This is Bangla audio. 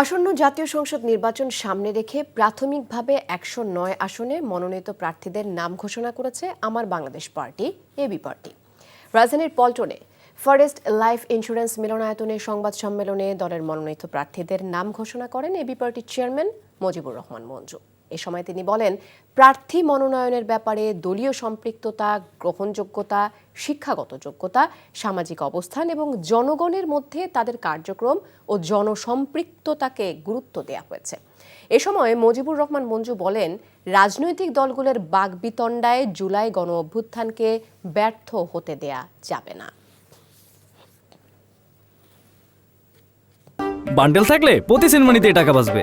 আসন্ন জাতীয় সংসদ নির্বাচন সামনে রেখে প্রাথমিকভাবে একশো নয় আসনে মনোনীত প্রার্থীদের নাম ঘোষণা করেছে আমার বাংলাদেশ পার্টি এবি পার্টি। রাজধানীর পল্টনে ফরেস্ট লাইফ ইন্স্যুরেন্স মিলনায়তনে সংবাদ সম্মেলনে দলের মনোনীত প্রার্থীদের নাম ঘোষণা করেন এবি পার্টির চেয়ারম্যান মজিবুর রহমান মঞ্জু। এ সময় তিনি বলেন, প্রার্থী মনোনয়নের ব্যাপারে দলীয় সম্পৃক্ততা, গ্রহণযোগ্যতা, শিক্ষাগত যোগ্যতা, সামাজিক অবস্থান এবং জনগণের মধ্যে তাদের কার্যক্রম ও জনসম্পৃক্ততাকে গুরুত্ব দেওয়া হয়েছে। এ সময় মুজিবুর রহমান মঞ্জু বলেন, রাজনৈতিক দলগুলোর বাগবিতণ্ডায় জুলাই গণ অভ্যুত্থানকে ব্যর্থ হতে দেয়া যাবে না। বান্ডেল থাকলে প্রতি সেনমানিতে টাকা বাঁচবে।